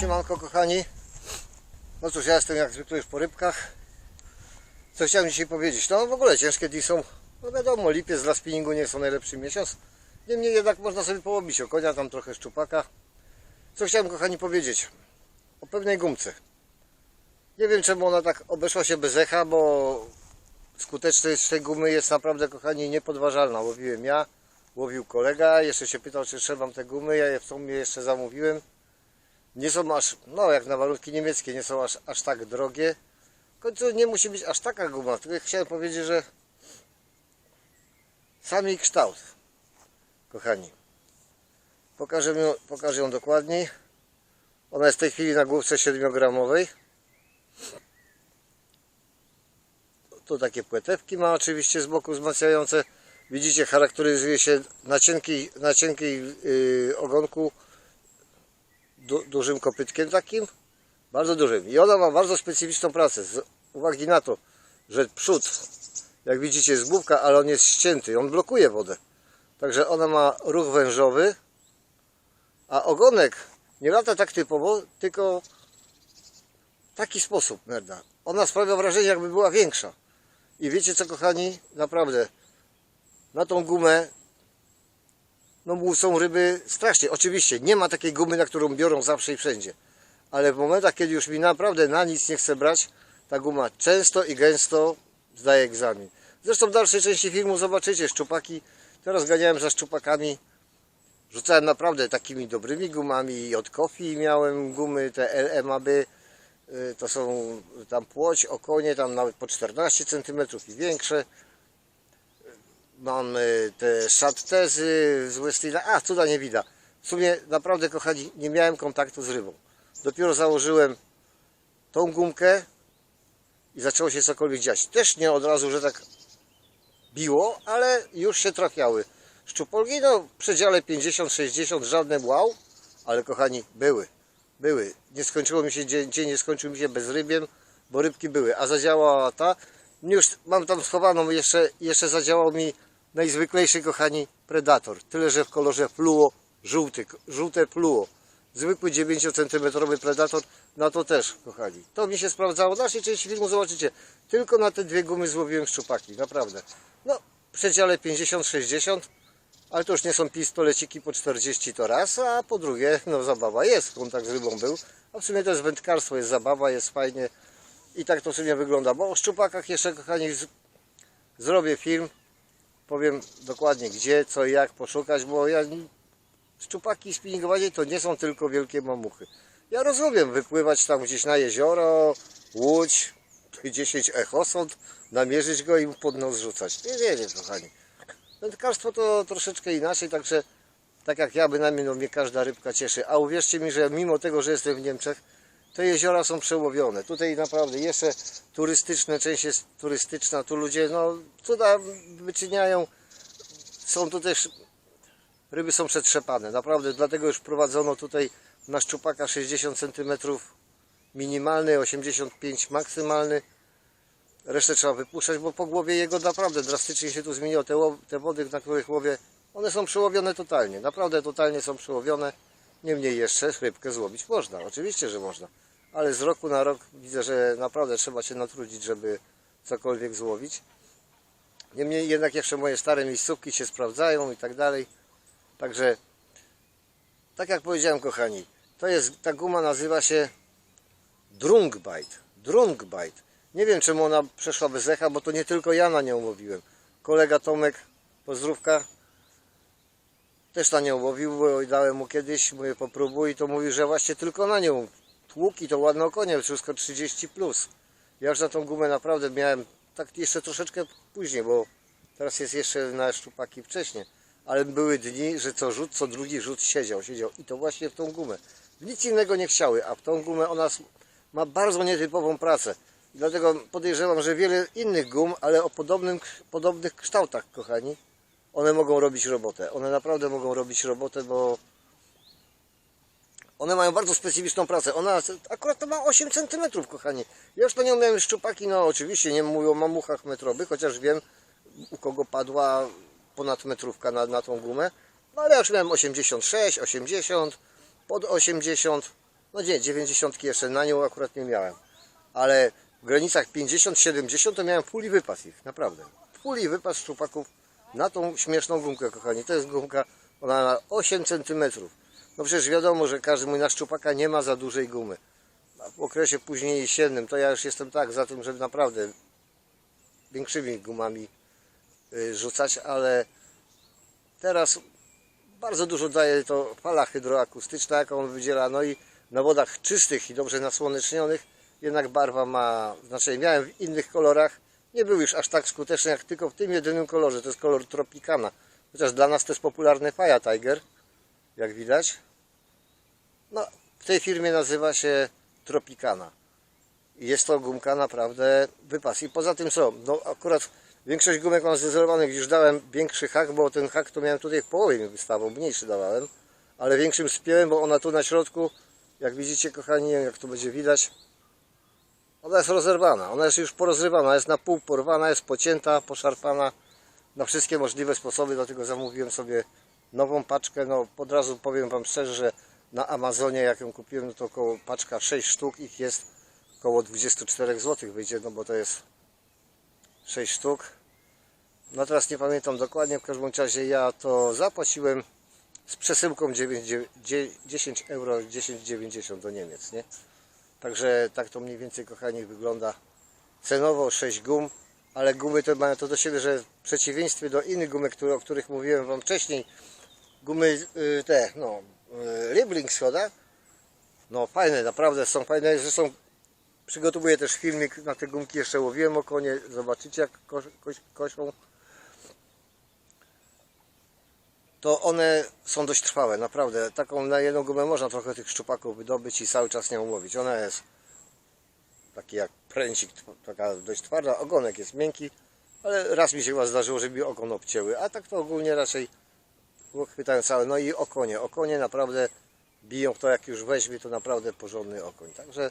Siemanko kochani. No cóż, ja jestem jak zwykle już po rybkach. Co chciałem dzisiaj powiedzieć? No w ogóle ciężkie dni są. No wiadomo, lipiec dla spinningu nie są najlepszy miesiąc. Niemniej jednak można sobie połowić o konia, tam trochę szczupaka. Co chciałem kochani powiedzieć? O pewnej gumce. Nie wiem czemu ona tak obeszła się bez echa, bo skuteczność tej gumy jest naprawdę kochani niepodważalna. Łowiłem ja, łowił kolega, jeszcze się pytał czy trzeba te gumy, ja je w sumie jeszcze zamówiłem nie są aż, no jak na warunki niemieckie, nie są aż, aż tak drogie. W końcu nie musi być aż taka guma, tylko chciałem powiedzieć, że sam jej kształt, kochani. Pokażę ją, pokażę ją dokładniej. Ona jest w tej chwili na główce 7-gramowej. Tu takie płetewki ma oczywiście z boku wzmacniające. Widzicie, charakteryzuje się na cienkiej, na cienkiej yy, ogonku du, dużym kopytkiem takim, bardzo dużym. I ona ma bardzo specyficzną pracę, z uwagi na to, że przód, jak widzicie, jest główka, ale on jest ścięty, on blokuje wodę. Także ona ma ruch wężowy, a ogonek nie lata tak typowo, tylko taki sposób merda. Ona sprawia wrażenie, jakby była większa. I wiecie co, kochani, naprawdę, na tą gumę no są ryby strasznie. Oczywiście nie ma takiej gumy, na którą biorą zawsze i wszędzie. Ale w momentach, kiedy już mi naprawdę na nic nie chce brać, ta guma często i gęsto zdaje egzamin. Zresztą w dalszej części filmu zobaczycie szczupaki. Teraz ganiałem za szczupakami. Rzucałem naprawdę takimi dobrymi gumami. I od Kofi miałem gumy, te LMAB. y, To są tam płoć, okonie, tam nawet po 14 cm i większe. Mam y, te szattezy z Westina. A, cuda nie widać. W sumie naprawdę, kochani, nie miałem kontaktu z rybą. Dopiero założyłem tą gumkę i zaczęło się cokolwiek dziać. Też nie od razu, że tak biło, ale już się trafiały. Szczupolki, no w przedziale 50-60, żadne wow, ale kochani, były. Były. Nie skończyło mi się dzień, dzień nie skończył mi się bezrybiem, bo rybki były. A zadziałała ta. Już mam tam schowaną, jeszcze, jeszcze zadziałał mi najzwyklejszy, kochani, predator. Tyle, że w kolorze fluo, żółty, żółte fluo. Zwykły 9 cm predator, na to też, kochani. To mi się sprawdzało. W naszej części filmu zobaczycie. Tylko na te dwie gumy złowiłem szczupaki, naprawdę. No, w przedziale 50-60, ale to już nie są pistoleciki po 40 to raz, a po drugie, no zabawa jest, kontakt z rybą był. A w sumie to jest wędkarstwo, jest zabawa, jest fajnie. I tak to w sumie wygląda. Bo o szczupakach jeszcze, kochani, z... zrobię film. Powiem dokładnie gdzie, co i jak poszukać, bo ja szczupaki spinningowanie to nie są tylko wielkie mamuchy. Ja rozumiem wypływać tam gdzieś na jezioro, łódź, 10 echosąd, namierzyć go i pod nos rzucać. Nie wiecie, kochani. Wędkarstwo to troszeczkę inaczej, także tak jak ja, bynajmniej no mnie każda rybka cieszy. A uwierzcie mi, że mimo tego, że jestem w Niemczech, te jeziora są przełowione. Tutaj naprawdę jeszcze turystyczne, część jest turystyczna, tu ludzie no cuda wyczyniają. Są tu też, ryby są przetrzepane, naprawdę, dlatego już prowadzono tutaj na szczupaka 60 cm minimalny, 85 maksymalny. Resztę trzeba wypuszczać, bo po głowie jego naprawdę drastycznie się tu zmieniło. Te, te wody, na których łowię, one są przełowione totalnie. Naprawdę totalnie są przełowione. Niemniej jeszcze rybkę złowić można. Oczywiście, że można. Ale z roku na rok widzę, że naprawdę trzeba się natrudzić, żeby cokolwiek złowić. Niemniej jednak jeszcze moje stare miejscówki się sprawdzają i tak dalej. Także, tak jak powiedziałem kochani, to jest, ta guma nazywa się Drunkbite. Drunkbite. Nie wiem czemu ona przeszła bez echa, bo to nie tylko ja na nią łowiłem. Kolega Tomek, pozdrówka, też na nią łowił, bo dałem mu kiedyś, mówię popróbuj, to mówi, że właśnie tylko na nią tłuk i to ładne okonie, wszystko 30+. Plus. Ja już na tą gumę naprawdę miałem, tak jeszcze troszeczkę później, bo teraz jest jeszcze na szczupaki wcześniej. Ale były dni, że co rzut, co drugi rzut siedział, siedział i to właśnie w tą gumę. Nic innego nie chciały, a w tą gumę ona ma bardzo nietypową pracę. I dlatego podejrzewam, że wiele innych gum, ale o podobnym, podobnych kształtach, kochani, one mogą robić robotę. One naprawdę mogą robić robotę, bo one mają bardzo specyficzną pracę. Ona akurat to ma 8 cm, kochani. Ja już to nie miałem szczupaki, no oczywiście nie mówię o mamuchach metrowych, chociaż wiem u kogo padła ponad metrówka na, na tą gumę. No ale ja już miałem 86, 80, pod 80. No nie, 90 jeszcze na nią akurat nie miałem. Ale w granicach 50-70 to miałem puli wypas ich, naprawdę. Puli wypas szczupaków na tą śmieszną gumkę, kochani. To jest gumka, ona ma 8 cm. No przecież wiadomo, że każdy mój na szczupaka nie ma za dużej gumy. A w okresie później jesiennym to ja już jestem tak za tym, żeby naprawdę większymi gumami y, rzucać, ale teraz bardzo dużo daje to fala hydroakustyczna, jaką on wydziela. No i na wodach czystych i dobrze nasłonecznionych jednak barwa ma znaczenie. Miałem w innych kolorach, nie był już aż tak skuteczny jak tylko w tym jedynym kolorze. To jest kolor Tropicana. Chociaż dla nas to jest popularny Fire Tiger, jak widać. No, w tej firmie nazywa się Tropicana. Jest to gumka naprawdę wypas. I poza tym co? No akurat większość gumek mam zdecydowanych, już dałem większy hak, bo ten hak to miałem tutaj w połowie mi mniejszy dawałem. Ale większym spięłem, bo ona tu na środku, jak widzicie kochani, jak to będzie widać, ona jest rozerwana, ona jest już porozrywana, jest na pół porwana, jest pocięta, poszarpana na wszystkie możliwe sposoby, dlatego zamówiłem sobie nową paczkę. No od razu powiem Wam szczerze, że na Amazonie jak ją kupiłem, no to około paczka 6 sztuk, ich jest około 24 zł wyjdzie, no bo to jest 6 sztuk. No teraz nie pamiętam dokładnie, w każdym razie ja to zapłaciłem z przesyłką 9, 10 euro 10,90 do Niemiec, nie? Także tak to mniej więcej, kochani, wygląda cenowo 6 gum, ale gumy to mają to do siebie, że w przeciwieństwie do innych które, o których mówiłem Wam wcześniej, gumy y, te, no, y, Riblings, prawda? No fajne, naprawdę są fajne, zresztą przygotowuję też filmik na te gumki, jeszcze łowiłem okonie, zobaczycie jak kosz, koś, koszą. To one są dość trwałe, naprawdę. Taką na jedną gumę można trochę tych szczupaków wydobyć i cały czas nią łowić. Ona jest taki jak pręcik, taka dość twarda, ogonek jest miękki, ale raz mi się chyba zdarzyło, że mi ogon obcięły, a tak to ogólnie raczej chwytają całe. No i okonie, okonie naprawdę biją to, jak już weźmie, to naprawdę porządny okoń. Także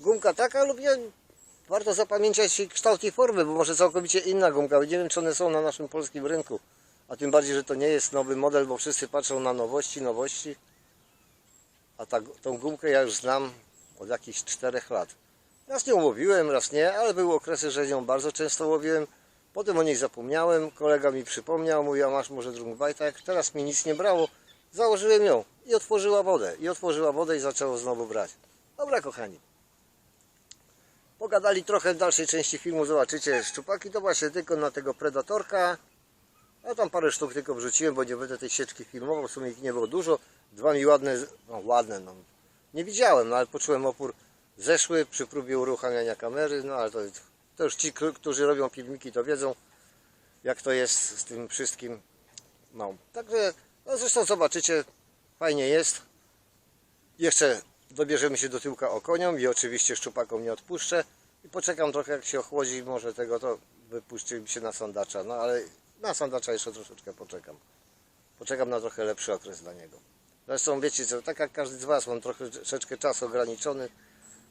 gumka taka lub nie, warto zapamiętać kształt i formy, bo może całkowicie inna gumka. Nie wiem, czy one są na naszym polskim rynku. A tym bardziej, że to nie jest nowy model, bo wszyscy patrzą na nowości, nowości. A ta, tą gumkę ja już znam od jakichś 4 lat. Raz nią łowiłem, raz nie, ale były okresy, że nią bardzo często łowiłem. Potem o niej zapomniałem, kolega mi przypomniał, mówi, a masz może drugbajtek. Teraz mi nic nie brało, założyłem ją i otworzyła wodę. I otworzyła wodę i zaczęło znowu brać. Dobra kochani. Pogadali trochę w dalszej części filmu, zobaczycie szczupaki, to właśnie tylko na tego predatorka. Ja tam parę sztuk tylko wrzuciłem, bo nie będę tej sieczki filmował, w sumie ich nie było dużo. Dwa mi ładne, no ładne, no nie widziałem, no ale poczułem opór. Zeszły przy próbie uruchamiania kamery, no ale to, to już ci, którzy robią filmiki, to wiedzą, jak to jest z tym wszystkim. No, także, no zresztą zobaczycie, fajnie jest. Jeszcze dobierzemy się do tyłka okoniom i oczywiście szczupakom nie odpuszczę. I poczekam trochę, jak się ochłodzi, może tego to wypuścimy się na sandacza, no ale na sandacza jeszcze troszeczkę poczekam. Poczekam na trochę lepszy okres dla niego. Zresztą wiecie co, tak jak każdy z Was, mam troszeczkę czas ograniczony,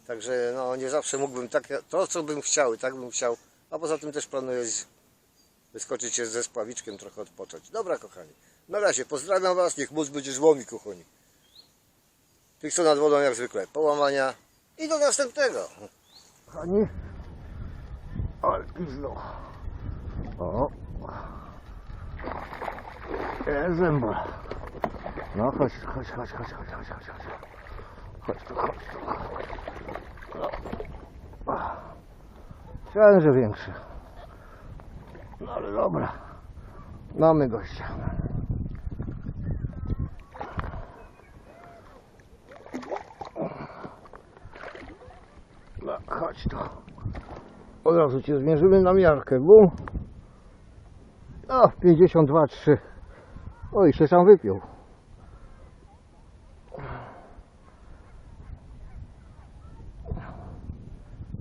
także no nie zawsze mógłbym tak, to co bym chciał tak bym chciał, a poza tym też planuję z- wyskoczyć się ze spławiczkiem, trochę odpocząć. Dobra kochani, na razie pozdrawiam Was, niech mózg będzie złomi kochani. Tych co nad wodą jak zwykle, połamania i do następnego. Kochani, ale pizno. O. Jest zęba. No chodź, chodź, chodź, chodź, chodź, chodź, chodź, chodź. Chodź tu, chodź tu. No. Chciałem, że większy. No ale dobra. Mamy gościa. No, chodź tu. Od razu cię zmierzymy na miarkę. Bum. No, 52,3. Oj, się sam wypiął.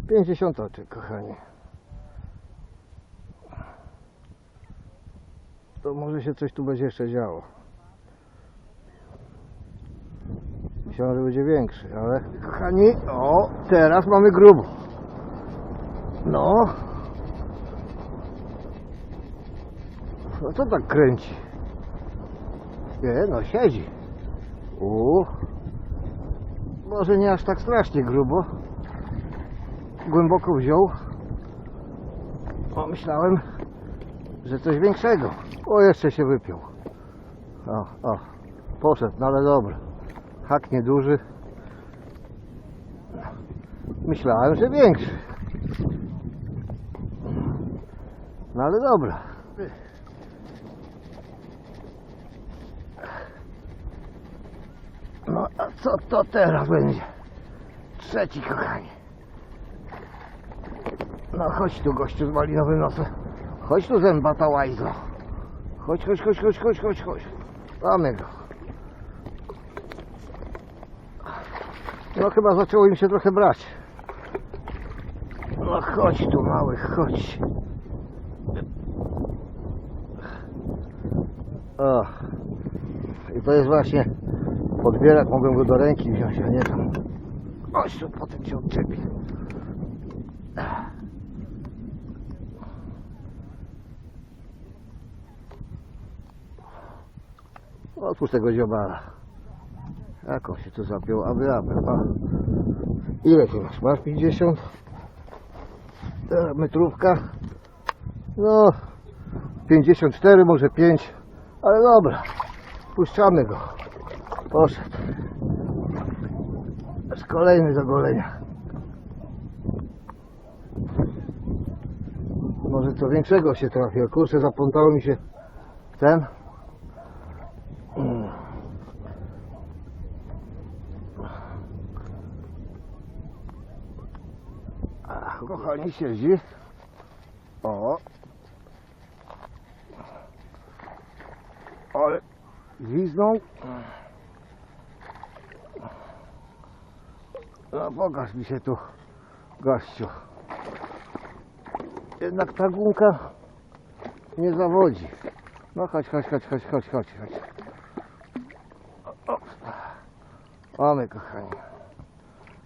Pięćdziesiąt oczy, kochani. To może się coś tu będzie jeszcze działo. Myślałem, że będzie większy, ale kochani, o, teraz mamy grubo. No. No co tak kręci? Nie, no siedzi. U. Może nie aż tak strasznie grubo. Głęboko wziął. O, myślałem, że coś większego. O, jeszcze się wypiął. O, o, poszedł, no ale dobra. Hak nieduży. Myślałem, że większy. No ale dobra. No a co to teraz będzie? Trzeci kochanie. No chodź tu gościu z malinowym nosem. Chodź tu zębata łajzo. Chodź, chodź, chodź, chodź, chodź, chodź, chodź. Mamy go. No chyba zaczęło im się trochę brać. No chodź tu mały, chodź. O. I to jest właśnie podbierak, mogłem go do ręki wziąć, a nie tam. Chodź tu, potem cię odczepię. Otwórz tego dziobara. Jak on się tu zapiął? Aby, aby. A. Ile ty masz? Masz 50? Teraz metrówka. No, 54, może 5. Ale dobra. Puszczamy go. Poszedł. Jest kolejny golenia. Może co większego się trafiło. Kurczę, zaplątało mi się ten. Kochani, siedzi. O. Ale gwizdnął. No pokaż mi się tu, gościu. Jednak ta gumka nie zawodzi. No chodź, chodź, chodź, chodź, chodź, chodź, chodź. Mamy, kochani.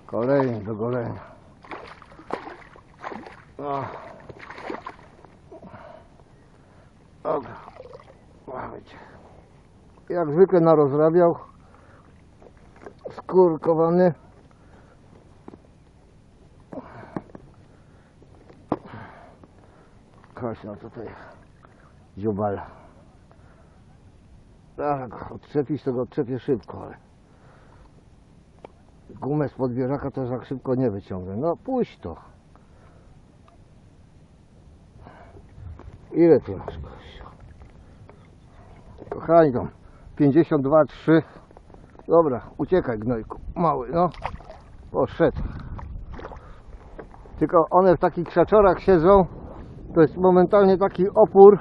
Kolejny do golenia. No. Dobra. Mamy cię. Jak zwykle narozrabiał. Skurkowany. Chodź, no to tutaj dziubala. Jak go odczepić, to go odczepię szybko, ale gumę z podbieżaka też tak szybko nie wyciągnę. No puść to. Ile ty masz, gościu? Kochani tam, 52, 3. Dobra, uciekaj gnojku, mały, no. Poszedł. Tylko one w takich krzaczorach siedzą, to jest momentalnie taki opór,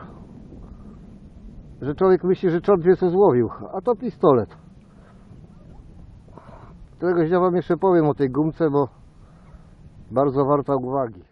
że człowiek myśli, że czort wie co złowił, a to pistolet. Któregoś dnia wam jeszcze powiem o tej gumce, bo bardzo warta uwagi.